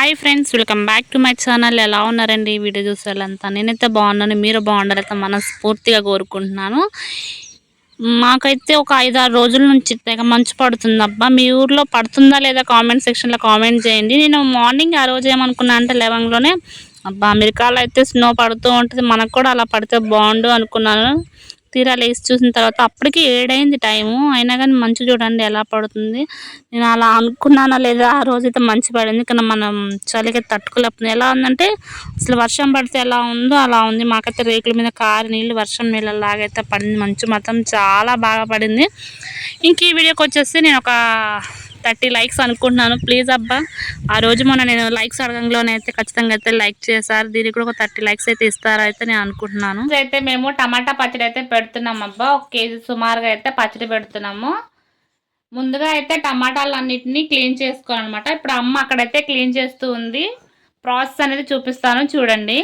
Hi friends welcome back to my channel. ఎలా ఉన్నారండి ఈ వీడియో చూసేవాళ్ళంతా? నేనైతే బాగున్నాను. మీరు బాగుండాలైతే మనస్ఫూర్తిగా కోరుకుంటున్నాను. మాకైతే ఒక ఐదారు రోజుల నుంచి తెగ మంచు పడుతుంది. అబ్బా మీ ఊర్లో పడుతుందా లేదా కామెంట్ సెక్షన్లో కామెంట్ చేయండి. నేను మార్నింగ్ ఆ రోజు ఏమనుకున్నా అంటే లెవెన్లోనే అబ్బా అమెరికాలో అయితే స్నో పడుతూ ఉంటుంది. మనకు కూడా అలా పడితే బాగుండు అనుకున్నాను. తీరా లేచి చూసిన తర్వాత అప్పటికి ఏడైంది టైము. అయినా కానీ మంచు చూడండి ఎలా పడుతుంది. నేను అలా అనుకున్నానా లేదా ఆ రోజైతే మంచి పడింది. కానీ మనం చలికి తట్టుకోలేకపోతుంది ఎలా ఉందంటే అసలు వర్షం పడితే ఎలా ఉందో అలా ఉంది. మాకైతే రేకుల మీద కారు నీళ్ళు వర్షం నీళ్ళలాగైతే పడింది. మంచు మాత్రం చాలా బాగా పడింది. ఇంక ఈ వీడియోకి వచ్చేసి నేను ఒక థర్టీ లైక్స్ అనుకుంటున్నాను. ప్లీజ్ అబ్బా ఆ రోజు మొన్న నేను లైక్స్ అడగంలోనే అయితే ఖచ్చితంగా అయితే లైక్ చేశారు. దీనికి కూడా ఒక థర్టీ లైక్స్ అయితే ఇస్తారా అయితే నేను అనుకుంటున్నాను. అయితే మేము టమాటా పచ్చడి అయితే పెడుతున్నాం అబ్బా. ఒక కేజీ సుమారుగా అయితే పచ్చడి పెడుతున్నాము. ముందుగా అయితే టమాటాలు అన్నిటిని క్లీన్ చేసుకోవాలన్నమాట. ఇప్పుడు అమ్మ అక్కడైతే క్లీన్ చేస్తూ ఉంది. ప్రాసెస్ అనేది చూపిస్తాను చూడండి.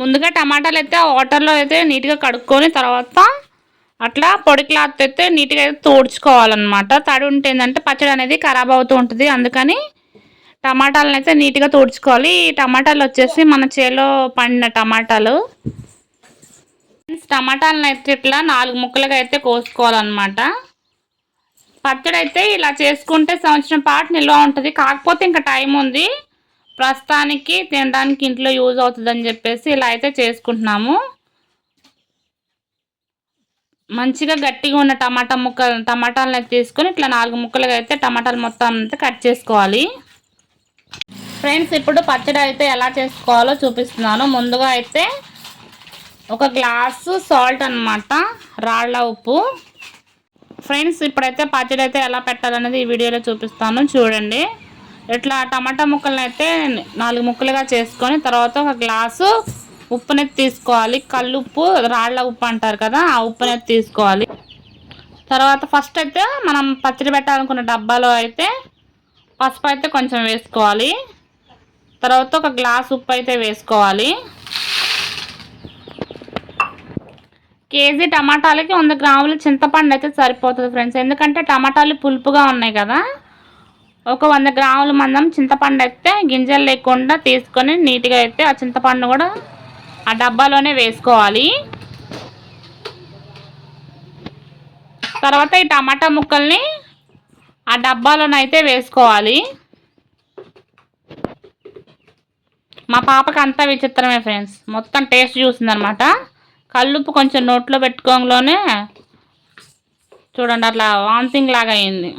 ముందుగా టమాటాలు అయితే వాటర్లో అయితే నీట్గా కడుక్కొని తర్వాత అట్లా పొడి క్లాత్ అయితే నీట్గా అయితే తోడ్చుకోవాలన్నమాట. తడి ఉంటే ఏంటంటే పచ్చడి అనేది ఖరాబ్ అవుతూ ఉంటుంది. అందుకని టమాటాలను అయితే నీట్గా తోడ్చుకోవాలి. ఈ టమాటాలు వచ్చేసి మన చేలో పండిన టమాటాలు. టమాటాలను అయితే ఇట్లా నాలుగు ముక్కలుగా అయితే కోసుకోవాలన్నమాట. పచ్చడి అయితే ఇలా చేసుకుంటే సంవత్సరం పాటు నిల్వ ఉంటుంది. కాకపోతే ఇంకా టైం ఉంది. ప్రస్తుతానికి తినడానికి ఇంట్లో యూజ్ అవుతుందని చెప్పేసి ఇలా అయితే చేసుకుంటున్నాము. మంచిగా గట్టిగా ఉన్న టమాటా ముక్క టమాటాలను తీసుకొని ఇట్లా నాలుగు ముక్కలుగా అయితే టమాటాలు మొత్తం అంతా కట్ చేసుకోవాలి. ఫ్రెండ్స్ ఇప్పుడు పచ్చడి అయితే ఎలా చేసుకోవాలో చూపిస్తున్నాను. ముందుగా అయితే ఒక గ్లాసు సాల్ట్ అనమాట రాళ్ళ ఉప్పు. ఫ్రెండ్స్ ఇప్పుడైతే పచ్చడి అయితే ఎలా పెట్టాలనేది ఈ వీడియోలో చూపిస్తాను. చూడండి. ఇట్లా టమాటా ముక్కలను అయితే నాలుగు ముక్కలుగా చేసుకొని తర్వాత ఒక గ్లాసు ఉప్పునెత్తి తీసుకోవాలి. కల్లుప్పు రాళ్ళ ఉప్పు అంటారు కదా ఆ ఉప్పునెత్తి తీసుకోవాలి. తర్వాత ఫస్ట్ అయితే మనం పచ్చడి పెట్టాలనుకున్న డబ్బాలో అయితే పసుపు అయితే కొంచెం వేసుకోవాలి. తర్వాత ఒక గ్లాస్ ఉప్పు అయితే వేసుకోవాలి. కేజీ టమాటాలకి వంద గ్రాములు చింతపండు అయితే సరిపోతుంది ఫ్రెండ్స్. ఎందుకంటే టమాటాలు పులుపుగా ఉన్నాయి కదా. ఒక వంద గ్రాముల మందం చింతపండు అయితే గింజలు లేకుండా తీసుకొని నీట్గా అయితే ఆ చింతపండు కూడా ఆ డబ్బాలోనే వేసుకోవాలి. తర్వాత ఈ టమాటా ముక్కల్ని ఆ డబ్బాలోనైతే వేసుకోవాలి. మా పాపకి అంతా విచిత్రమే ఫ్రెండ్స్. మొత్తం టేస్ట్ చూసిందనమాట. కల్లుప్పు కొంచెం నోట్లో పెట్టుకోగానే చూడండి అట్లా వాంతింగ్ లాగా అయింది.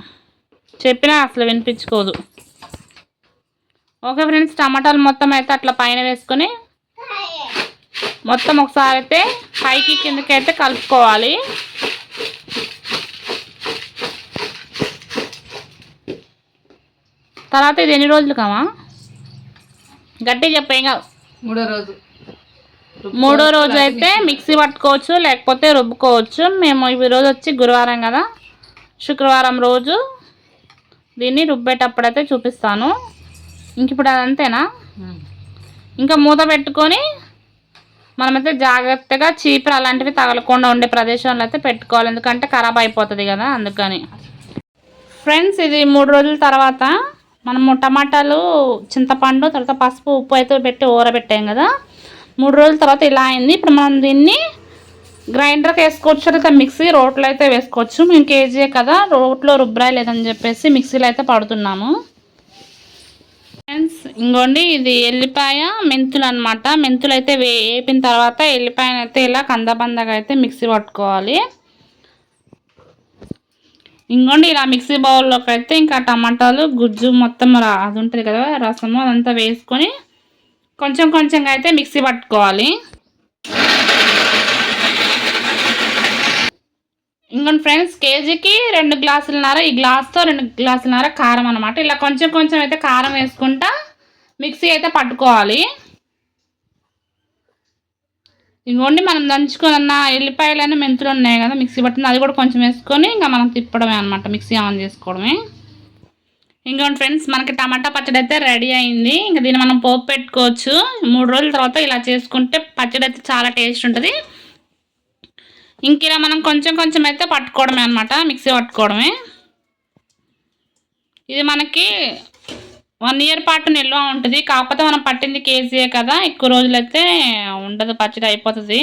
చెప్పినా అసలు వినిపించుకోదు. ఓకే ఫ్రెండ్స్ టమాటాలు మొత్తం అయితే అట్లా పైన వేసుకొని మొత్తం ఒకసారి అయితే పైకి కిందకి అయితే కలుపుకోవాలి. తర్వాత ఇది ఎన్ని రోజులు కామా గట్టి చెప్పేం కాదు. మూడో రోజు. మూడో రోజు అయితే మిక్సీ పట్టుకోవచ్చు లేకపోతే రుబ్బుకోవచ్చు. మేము ఈ రోజు వచ్చి గురువారం కదా శుక్రవారం రోజు దీన్ని రుబ్బేటప్పుడైతే చూపిస్తాను. ఇంక ఇప్పుడు అదంతేనా? ఇంకా మూత పెట్టుకొని మనమైతే జాగ్రత్తగా చీపురు అలాంటివి తగలకుండా ఉండే ప్రదేశంలో అయితే పెట్టుకోవాలి. ఎందుకంటే ఖరాబ్ అయిపోతుంది కదా అందుకని. ఫ్రెండ్స్ ఇది మూడు రోజుల తర్వాత మనము టమాటాలు చింతపండు తర్వాత పసుపు ఉప్పు అయితే పెట్టి ఊరబెట్టాం కదా. మూడు రోజుల తర్వాత ఇలా అయింది. ఇప్పుడు మనం దీన్ని గ్రైండర్కి వేసుకోవచ్చు లేదా మిక్సీ రోట్లో అయితే వేసుకోవచ్చు. మేము కేజీ కదా రోట్లో రుబ్బరాయి లేదని చెప్పేసి మిక్సీలో అయితే పడుతున్నాము. ఇంకోండి ఇది ఎల్లిపాయ మెంతులు అనమాట మెంతులు అయితే వేపిన తర్వాత ఎల్లిపాయను అయితే ఇలా కందబందగా అయితే మిక్సీ పట్టుకోవాలి. ఇంకోండి ఇలా మిక్సీ బౌల్లోకి అయితే ఇంకా టమాటాలు గుజ్జు మొత్తం అది ఉంటుంది కదా రసము అదంతా వేసుకొని కొంచెం కొంచెంగా అయితే మిక్సీ పట్టుకోవాలి. ఇంకోండి ఫ్రెండ్స్ కేజీకి రెండు గ్లాసులన్నర ఈ గ్లాస్తో రెండు గ్లాసులన్నర కారం అనమాట ఇలా కొంచెం కొంచెం అయితే కారం వేసుకుంటా మిక్సీ అయితే పట్టుకోవాలి. ఇంకోండి మనం దంచుకున్న ఎల్లిపాయలైనా మెంతులు ఉన్నాయి కదా మిక్సీ పట్టింది అది కూడా కొంచెం వేసుకొని ఇంకా మనం తిప్పడమే అనమాట మిక్సీ ఆన్ చేసుకోవడమే. ఇంకోండి ఫ్రెండ్స్ మనకి టమాటా పచ్చడి అయితే రెడీ అయింది. ఇంకా దీన్ని మనం పోపు పెట్టుకోవచ్చు. మూడు రోజుల తర్వాత ఇలా చేసుకుంటే పచ్చడి అయితే చాలా టేస్ట్ ఉంటుంది. ఇంక ఇలా మనం కొంచెం కొంచెం అయితే పట్టుకోవడమే అనమాట మిక్సీ పట్టుకోవడమే. ఇది మనకి వన్ ఇయర్ పాటు నిల్వ ఉంటుంది. కాకపోతే మనం పట్టింది కేజీయే కదా. ఎక్కువ రోజులైతే ఉండదు పచ్చడి అయిపోతుంది.